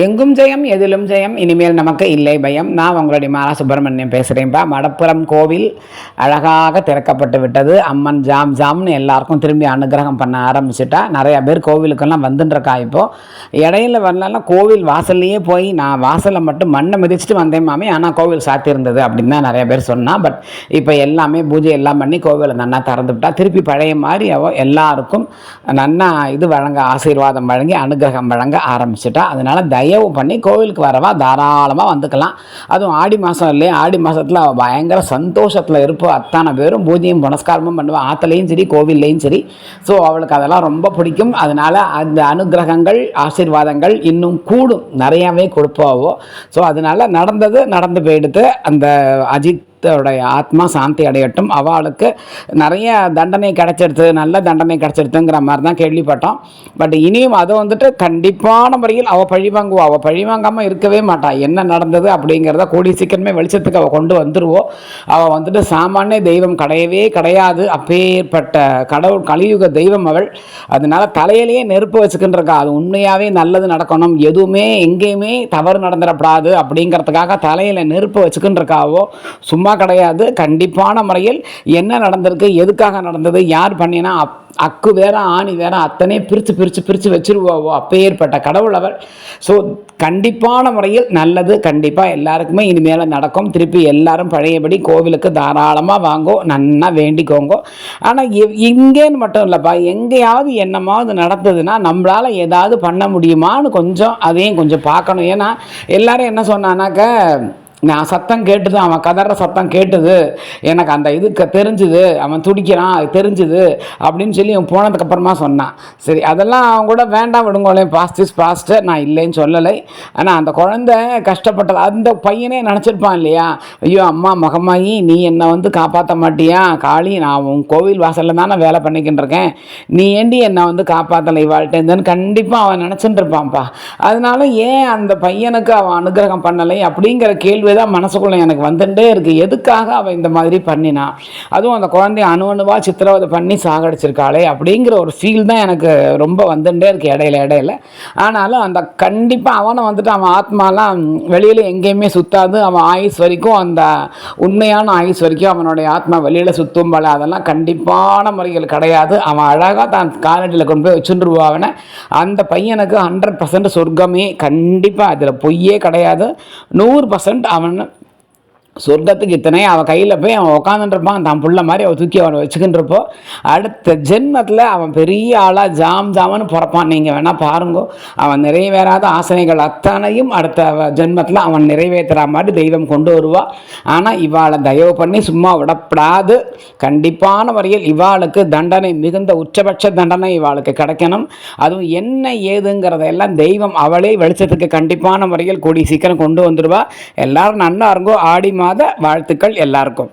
எங்கும் ஜெயம் எதிலும் ஜெயம் இனிமேல் நமக்கு இல்லை பயம். நான் உங்களுடைய மாலா சுப்பிரமணியம் பேசுகிறேன்ப்பா மடப்புறம் கோவில் அழகாக திறக்கப்பட்டு விட்டது. அம்மன் ஜாம் ஜாம்னு எல்லாருக்கும் திரும்பி அனுகிரகம் பண்ண ஆரம்பிச்சிட்டா. நிறையா பேர் கோவிலுக்கெல்லாம் வந்துன்றக்கா இப்போது இடையில வரலாம் கோவில் வாசல்லையே போய் நான் வாசலில் மட்டும் மண்ணை மிதிச்சிட்டு வந்தேன் மாமி. ஆனால் கோவில் சாத்தியிருந்தது அப்படின்னு தான் நிறைய பேர் சொன்னால் பட் இப்போ எல்லாமே பூஜை எல்லாம் பண்ணி கோவிலை நன்னா திறந்து விட்டா. திருப்பி பழைய மாதிரி எல்லாருக்கும் நன்னா இது வழங்க ஆசீர்வாதம் வழங்கி அனுகிரகம் வழங்க ஆரம்பிச்சிட்டா. அதனால் தயவு பண்ணி கோவிலுக்கு வரவா? தாராளமாக வந்துக்கலாம். அதுவும் ஆடி மாதம் இல்லையா? ஆடி மாதத்தில் பயங்கர சந்தோஷத்தில் இருப்போம் அத்தனை பேரும் பூஜையும் புனஸ்காரமும் பண்ணுவாள் ஆற்றுலையும் சரி கோவில்லையும் சரி. ஸோ அவளுக்கு அதெல்லாம் ரொம்ப பிடிக்கும். அதனால் அந்த அனுகிரகங்கள் ஆசீர்வாதங்கள் இன்னும் கூடும். நிறையாவே கொடுப்பாவோ. ஸோ அதனால் நடந்தது நடந்து போயிடுத்து அந்த அஜித் உடைய ஆத்மா சாந்தி அடையட்டும். அவளுக்கு நிறைய தண்டனை கிடைச்சிருது நல்ல தண்டனை கிடச்சிருதுங்கிற மாதிரி தான் கேள்விப்பட்டோம். பட் இனியும் அதை வந்துட்டு கண்டிப்பான முறையில் அவள் பழி வாங்குவா அவள் பழி வாங்காமல் இருக்கவே மாட்டாள் என்ன நடந்தது அப்படிங்கிறத கூடிய சீக்கிரமே வெளிச்சத்துக்கு அவள் கொண்டு வந்துருவோம் அவள் வந்துட்டு சாமானிய தெய்வம் கிடையவே கிடையாது. அப்பேற்பட்ட கடவுள் கலியுக தெய்வம் அவள். அதனால தலையிலேயே நெருப்பு வச்சுக்கின்றிருக்கா. அது உண்மையாகவே நல்லது நடக்கணும். எதுவுமே எங்கேயுமே தவறு நடந்துடப்படாது அப்படிங்கிறதுக்காக தலையில் நெருப்பு வச்சுக்கின்றிருக்காவோ. சும்மா கிடையாது. கண்டிப்பான முறையில் என்ன நடந்திருக்கு எதுக்காக நடந்தது யார் பண்ணினா அப் அக்கு வேற ஆணி வேற அத்தனை பிரித்து பிரித்து பிரித்து வச்சிருவாவோ அப்பேற்பட்ட கடவுள் அவர். ஸோ கண்டிப்பான முறையில் நல்லது கண்டிப்பாக எல்லாருக்குமே இனிமேல் நடக்கும். திருப்பி எல்லாரும் பழையபடி கோவிலுக்கு தாராளமாக வாங்கோ நன்னா வேண்டிக்கோங்கோ. ஆனால் இங்கேன்னு மட்டும் இல்லைப்பா எங்கேயாவது என்னமாவது நடந்ததுன்னா நம்மளால் ஏதாவது பண்ண முடியுமான்னு கொஞ்சம் அதையும் கொஞ்சம் பார்க்கணும். ஏன்னா எல்லாரும் என்ன சொன்னானாக்க நான் சத்தம் கேட்டுது அவன் கதற சத்தம் கேட்டுது. எனக்கு அந்த இதுக்கு தெரிஞ்சுது அவன் துடிக்கிறான் தெரிஞ்சுது அப்படின்னு சொல்லி அவன் போனதுக்கப்புறமா சொன்னான். சரி அதெல்லாம் அவன் கூட வேண்டாம் விடுங்கோலே பாஸ்ட் இஸ் பாஸ்ட்டு நான் இல்லைன்னு சொல்லலை. ஆனால் அந்த குழந்தை கஷ்டப்பட்டது அந்த பையனே நினச்சிருப்பான் இல்லையா? ஐயோ அம்மா மகமாயி நீ என்னை வந்து காப்பாற்ற மாட்டியா? காளி நான் உன் கோவில் வாசலில் தானே வேலை பண்ணிக்கிட்டு இருக்கேன். நீ ஏண்டி என்னை வந்து காப்பாற்றலை இவாழ்கிட்டேருந்துன்னு கண்டிப்பாக அவன் நினச்சிட்டு இருப்பான்ப்பா. அதனால ஏன் அந்த பையனுக்கு அவன் அனுகிரகம் பண்ணலை அப்படிங்கிற கேள்வி தான் மனசுக்குள்ளே எனக்கு வந்துட்டே இருக்குது எதுக்காக அவள் இந்த மாதிரி பண்ணினா? அதுவும் அந்த குழந்தைய அணு அணுவாக சித்திரவதை பண்ணி சாகடிச்சிருக்காளே அப்படிங்கிற ஒரு ஃபீல் தான் எனக்கு ரொம்ப வந்துட்டே இருக்குது இடையில இடையில. ஆனாலும் அந்த கண்டிப்பாக அவனை வந்துட்டு அவன் ஆத்மாலாம் வெளியில் எங்கேயுமே சுற்றாது அவன் ஆயுஸ் வரைக்கும் அந்த உண்மையான ஆயுஸ் வரைக்கும் அவனுடைய ஆத்மா வெளியில் சுற்றும் போல. அதெல்லாம் கண்டிப்பான முறைகள் கிடையாது. அவன் அழகாக தான் காலடியில் கொண்டு போய் வச்சுருவா அவனை. அந்த பையனுக்கு ஹண்ட்ரட் பர்சன்ட் சொர்க்கமே கண்டிப்பாக அதில் பொய்யே கிடையாது. நூறு பர்சன்ட் அவன் আমার சொர்க்கத்துக்கு இத்தனை அவன் கையில் போய் அவன் உட்காந்துட்டுருப்பான் தான் புள்ள மாதிரி அவன் தூக்கி அவனை வச்சுக்கின்றப்போ அடுத்த ஜென்மத்தில் அவன் பெரிய ஆளாக ஜாம் ஜாமன்னு பிறப்பான். நீங்கள் வேணால் பாருங்கோ. அவன் நிறைவேறாத ஆசனைகள் அத்தனையும் அடுத்த ஜென்மத்தில் அவன் நிறைவேற்றுற மாதிரி தெய்வம் கொண்டு வருவாள் ஆனால் இவாளை தயவு பண்ணி சும்மா விடப்படாது. கண்டிப்பான வரையில் இவாளுக்கு தண்டனை மிகுந்த உச்சபட்ச தண்டனை இவாளுக்கு கிடைக்கணும். அதுவும் என்ன ஏதுங்கிறதெல்லாம் தெய்வம் அவளே வெளிச்சத்துக்கு கண்டிப்பான முறையில் கூடி சீக்கிரம் கொண்டு வந்துடுவா எல்லாரும் நன்னா இருங்கோ. ஆடி மாத வாழ்த்துக்கள் எல்லாருக்கும்.